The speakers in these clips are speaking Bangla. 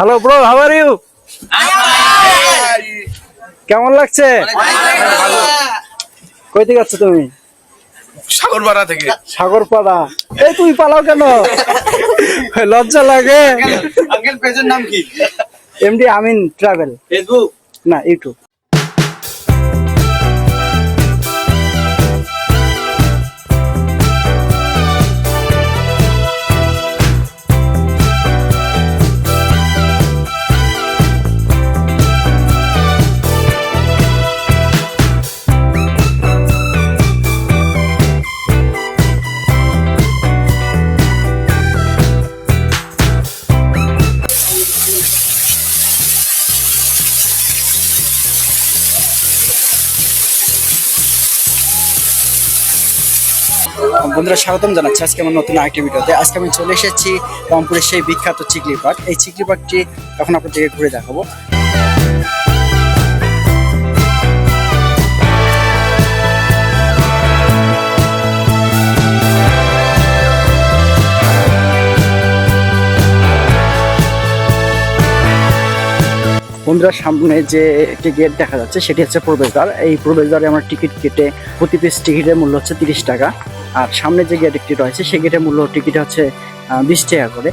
Hello bro how are you কেমন লাগছে? কই থেকে যাচ্ছ তুমি? সাগরপাড়া থেকে। সাগরপাড়া। এই তুমি পালাও কেন? লজ্জা লাগে। আঙ্কেল পেজের নাম কি? এমডি আমিন ট্রাভেল ফেসবুক না ইউটিউব বন্ধুরা স্বাগতম জানাচ্ছি আজকে আমার নতুন আরেকটি ভিডিওতে। আজকে আমি চলে এসেছি রংপুরের সেই বিখ্যাত চিকলি পার্ক এই চিকলি পার্কটি এখন আপনাদেরকে ঘুরে দেখাবো। বন্ধুরা সামনে যে একটি গেট দেখা যাচ্ছে, সেটি হচ্ছে প্রবেশদ্বার এই প্রবেশদ্বারে আমরা টিকিট কেটে প্রতি পিস টিকিটের মূল্য হচ্ছে তিরিশ টাকা। আর সামনে যে গেট একটি রয়েছে, সেই গেটের মূল্য টিকিট হচ্ছে বিশ টাকা করে।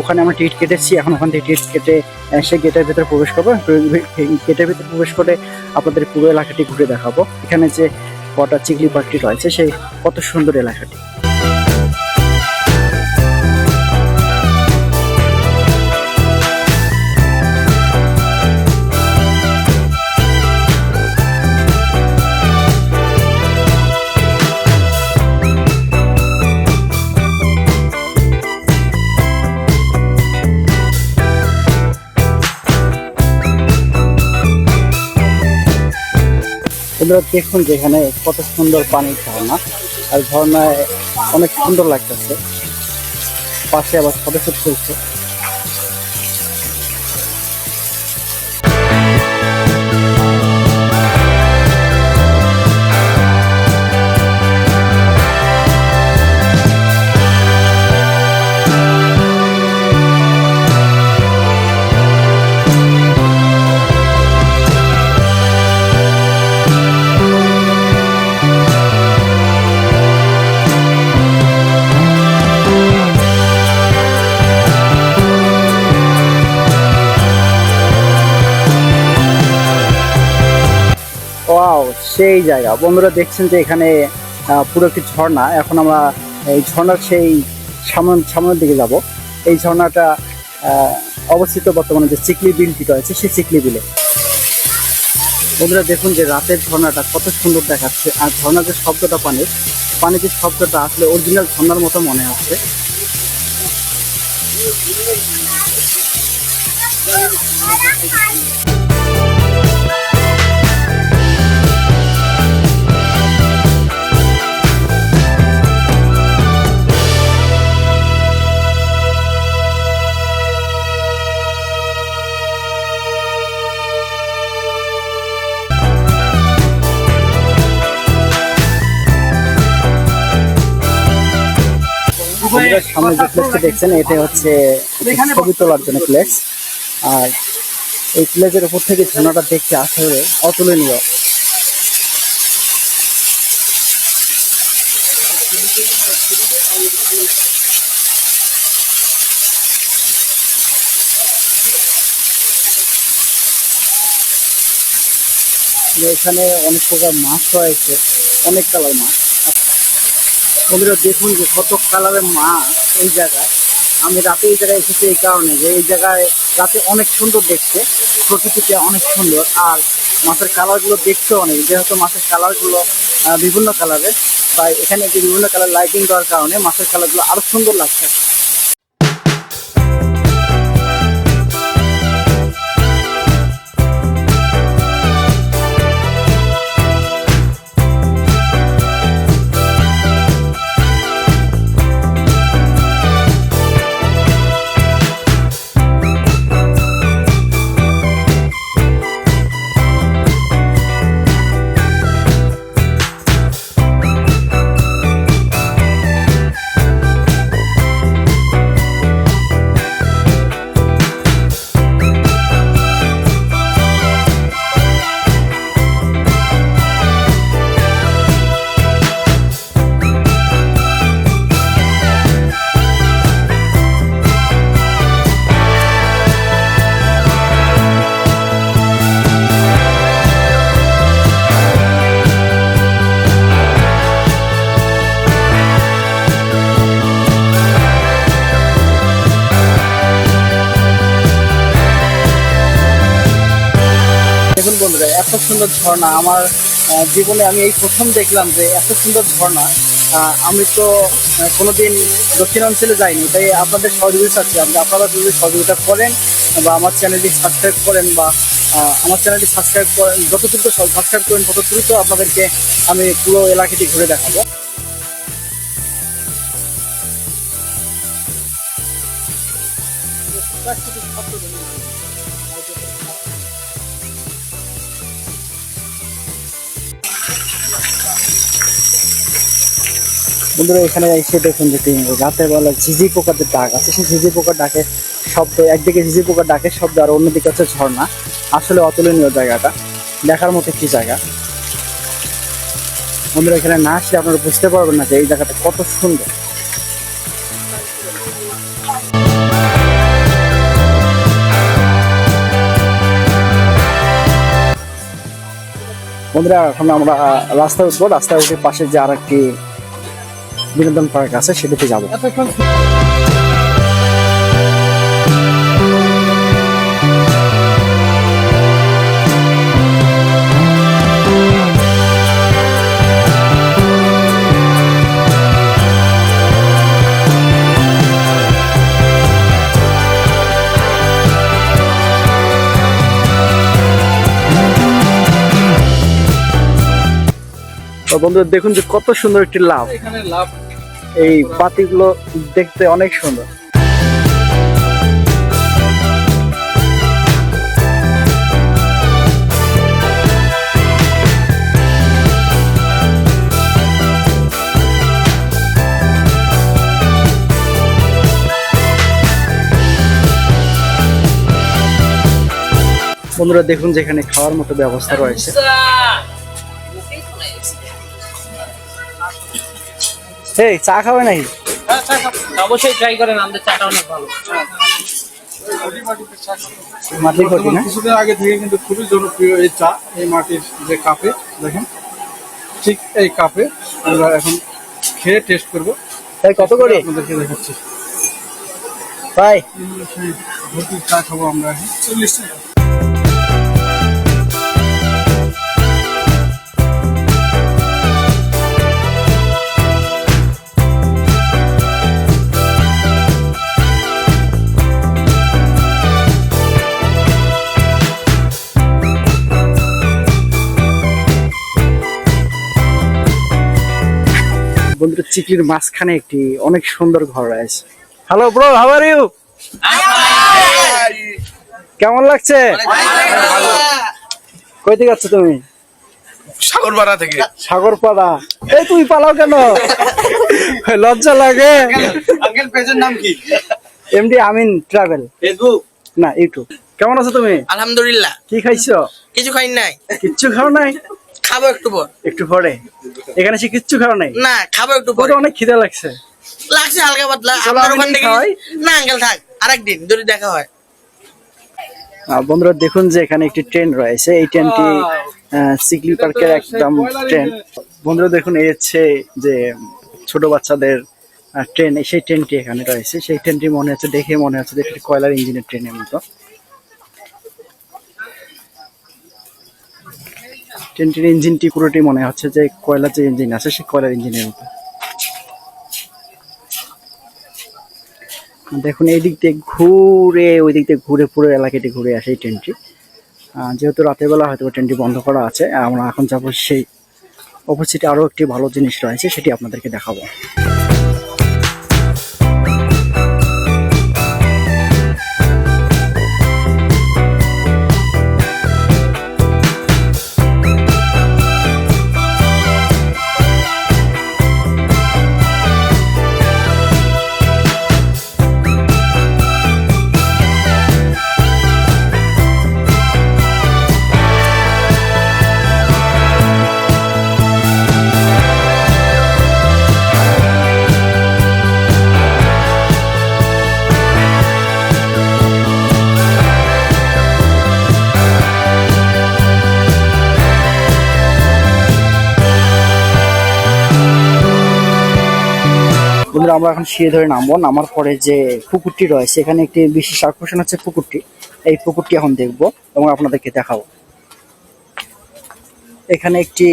ওখানে আমরা টিকিট কেটেছি, এখন ওখান থেকে টিকিট কেটে সেই গেটের ভিতরে প্রবেশ করব। গেটের ভিতরে প্রবেশ করে আপনাদের পুরো এলাকাটি ঘুরে দেখাবো। এখানে যে কটা চিকলি পার্কটি রয়েছে, সেই কত সুন্দর এলাকাটি। বন্ধুরা দেখুন যে এখানে কত সুন্দর পানির ঝর্ণা। আর ঝর্ণায় অনেক সুন্দর লাগতেছে। পাশে আবার ফটোশুট চলছে। ওয়াও সেই জায়গা। বন্ধুরা দেখছেন যে এখানে পুরো একটি ঝর্ণা। এখন আমরা এই ঝর্ণার সেই সামন সামনের দিকে যাব। এই ঝর্ণাটা অবস্থিত বর্তমানে যে চিকলি বিলটি রয়েছে, সেই চিকলি বিলে। বন্ধুরা দেখুন যে রাতের ঝর্ণাটা কত সুন্দর দেখাচ্ছে। আর ঝর্ণার যে শব্দটা পানির পানির যে শব্দটা আসলে অরিজিনাল ঝর্ণার মতো মনে হচ্ছে বন্ধুরা সামনে যে প্লেসটা দেখছেন, এটা হচ্ছে ছবি তোলার জন্য প্লেস আর এই প্লেসের উপর থেকে ঝর্ণাটা দেখতে আসলে অতুলনীয়। এখানে অনেক প্রকার মাছ রয়েছে, অনেক কালার মাছ। বন্ধুরা, দেখুন যে কত কালারের মাছ এই জায়গায়। আমি রাতে এই জায়গায় এসেছি এই কারণে যে এই জায়গায় রাতে অনেক সুন্দর দেখতে প্রকৃতিতে অনেক সুন্দর। আর মাছের কালারগুলো দেখতে অনেক, যেহেতু মাছের কালারগুলো বিভিন্ন কালারের, তাই এখানে যে বিভিন্ন কালার লাইটিং দেওয়ার কারণে মাছের কালারগুলো আরও সুন্দর লাগছে। সুন্দর ঝর্ণা। আমার জীবনে আমি এই প্রথম দেখলাম যে এত সুন্দর ঝর্ণা। আমি তো কোনোদিন দক্ষিণাঞ্চলে যাইনি। তাই আপনাদের সহযোগিতা চাচ্ছি আপনি আপনারা যদি সহযোগিতা করেন বা আমার চ্যানেলটি সাবস্ক্রাইব করেন বা আমার চ্যানেলটি সাবস্ক্রাইব করেন যত দ্রুত সাবস্ক্রাইব করেন তত দ্রুত আপনাদেরকে আমি পুরো এলাকাটি ঘুরে দেখাবো। বন্ধুরা, এখানে এসে দেখুন যে রাতের বেলা ঝিঝি পোকাদের ডাক আছে। সেই ঝিঝি পোকার ডাকে শব্দ, একদিকে ঝিঝি পোকার ডাকের শব্দ আর অন্যদিকে হচ্ছে ঝর্ণা। আসলে অতুলনীয় জায়গাটা। দেখার মতো একটি জায়গা। বন্ধুরা, এখানে না আসলে আপনারা বুঝতে পারবেন না যে এই জায়গাটা কত সুন্দর। বন্ধুরা, এখন আমরা রাস্তায় উঠবো। রাস্তায় উঠে পাশে যে আর একটি বিনোদন পার্ক আছে সেটাতে যাব। বন্ধুরা দেখুন যে কত সুন্দর একটি লাভ। এখানে লাভ এই পাতিগুলো দেখতে অনেক সুন্দর। বন্ধুরা দেখুন যেখানে খাওয়ার মতো ব্যবস্থা রয়েছে। এই চা খাবে নাকি? অবশ্যই ট্রাই করেন আমাদের চাটা অনেক ভালো। মাটির ঘটি না কিছুদিন আগে থেকে কিন্তু খুবই জনপ্রিয় এই চা এই মাটির যে কাপে দেখেন। ঠিক এই কাপে আমরা এখন খেয়ে টেস্ট করব। তাই কত করে? আপনাদেরকে দেখাচ্ছি। ভাই। ঘটির চা খাব আমরা এখন। চল্লিশ টাকা বন্ধুরা চিকলির মাঝখানে একটি অনেক সুন্দর ঘর রয়েছে। Hello bro how are you কেমন লাগছে? কই থেকে যাচ্ছ তুমি? সাগরপাড়া থেকে। সাগরপাড়া। এই তুই পালাও কেন? লজ্জা লাগে। আঙ্কেল পেজের নাম কি? এমডি আমিন ট্রাভেল ফেসবুক না ইউটিউব কেমন আছো তুমি? আলহামদুলিল্লাহ। কি খাইছো? কিছু খাই নাই। কিচ্ছু খাও নাই? খাব একটু পর। একটু পরে? এখানে সে কিচ্ছু খাও নাই? না খাব একটু পরে। অনেক খিদে লাগছে। লাগছে হালকা পাতলা। আপনার ওখান থেকে না আঙ্কেল থাক। আরেকদিন যদি দেখা হয়। বন্ধুরা দেখুন যে এখানে একটি ট্রেন রয়েছে। এই ট্রেনটি সিকলি পার্কের একদম ট্রেন। বন্ধুরা দেখুন এই হচ্ছে যে ছোট বাচ্চাদের ট্রেন। সেই ট্রেনটি এখানে রয়েছে। সেই ট্রেনটি মনে হচ্ছে দেখে মনে হচ্ছে যে একটি কয়লার ইঞ্জিনের ট্রেনের মতো। ট্রেনটির ইঞ্জিনটি পুরোটি মনে হচ্ছে যে কয়লার যে ইঞ্জিন আছে, সেই কয়লার ইঞ্জিনের মতো। দেখুন, এই দিক দিয়ে ঘুরে, ওই দিক দিয়ে ঘুরে পুরো এলাকাটি ঘুরে আসে এই ট্রেনটি। যেহেতু রাতের বেলা হয়তো ট্রেনটি বন্ধ করা আছে, আমরা এখন যাব সেই অপোজিটে আরও একটি ভালো জিনিস রয়েছে, সেটি আপনাদেরকে দেখাবো। বন্ধুরা, আমরা এখন সিঁড়ি ধরে নামবো। নামার পরে যে পুকুরটি রয়েছে, এখানে একটি বিশেষ আকর্ষণ হচ্ছে পুকুরটি। এই পুকুরটি এখন দেখব এবং আপনাদেরকে দেখাবো। এখানে একটি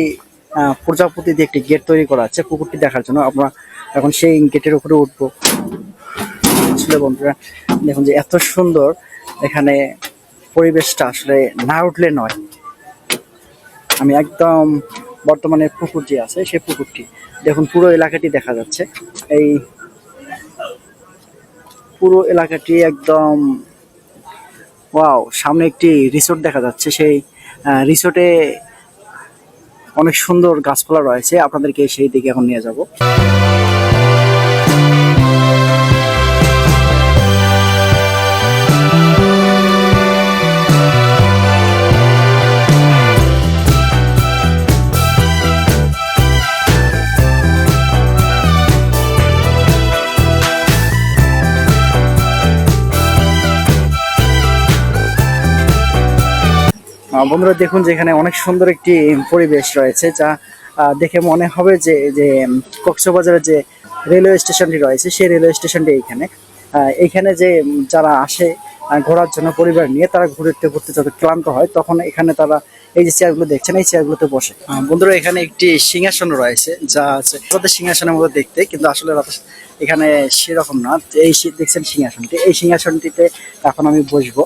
প্রজাপতি দিয়ে একটি গেট তৈরি করা আছে পুকুরটি দেখার জন্য। আমরা এখন সেই গেটের উপরে উঠবো। আসলে বন্ধুরা, দেখুন যে এত সুন্দর এখানে পরিবেশটা আসলে না উঠলে নয়। আমি একদম বর্তমানে পুকুর যে আছে সেই পুকুরটি। দেখুন, পুরো এলাকাটি দেখা যাচ্ছে। এই পুরো এলাকাটি একদম, ওয়াও, সামনে একটি রিসোর্ট দেখা যাচ্ছে। সেই রিসোর্টে অনেক সুন্দর গাছপালা রয়েছে। আপনাদেরকে সেই দিকে এখন নিয়ে যাব। বন্ধুরা দেখুন যে এখানে অনেক সুন্দর একটি পরিবেশ রয়েছে যা দেখে মনে হবে যে যে কক্সবাজারের যে রেলওয়ে স্টেশনটি রয়েছে সেই রেলওয়ে স্টেশনটি এইখানে। এইখানে যে যারা আসে ঘোরার জন্য পরিবার নিয়ে তারা ঘুরতে ঘুরতে যত ক্লান্ত হয় তখন এখানে তারা এই যে চেয়ারগুলো দেখছেন, এই চেয়ারগুলোতে বসে। বন্ধুরা এখানে একটি সিংহাসন রয়েছে যা আছে তাদের সিংহাসনের মতো দেখতে, কিন্তু আসলে এখানে সেরকম না। এই দেখছেন সিংহাসনটি। এই সিংহাসনটিতে এখন আমি বসবো।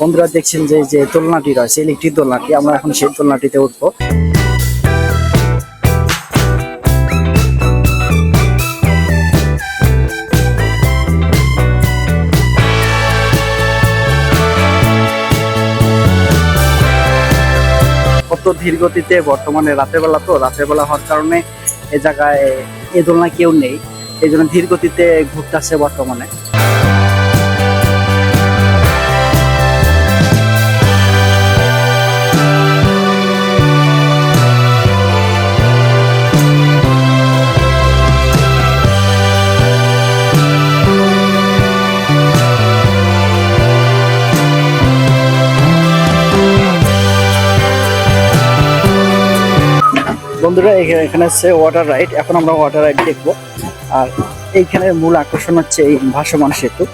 বন্ধুরা দেখছেন যে যে দোলনাটি রয়েছে, ইলেকট্রিক দোলনাটি, আমরা এখন সেই দোলনাটিতে উঠবো। কত ধীর গতিতে বর্তমানে রাতের বেলা তো, রাতের বেলা হওয়ার কারণে এ জায়গায় এই দোলনা কেউ নেই, এই জন্য ধীর গতিতে ঘুরতেছে বর্তমানে। বন্ধুরা এখা- এখানে হচ্ছে ওয়াটার রাইড এখন আমরা ওয়াটার রাইড দেখব। আর এইখানের মূল আকর্ষণ হচ্ছে এই ভাসমান সেতু।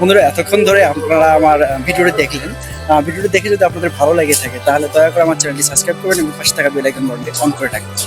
বন্ধুরা, এতক্ষণ ধরে আপনারা আমার ভিডিওটি দেখলেন। ভিডিওটি দেখে যদি আপনাদের ভালো লেগে থাকে, তাহলে দয়া করে আমার চ্যানেলটি সাবস্ক্রাইব করবেন এবং পাশে থাকা বেল আইকন বাটনটি অন করে রাখবেন।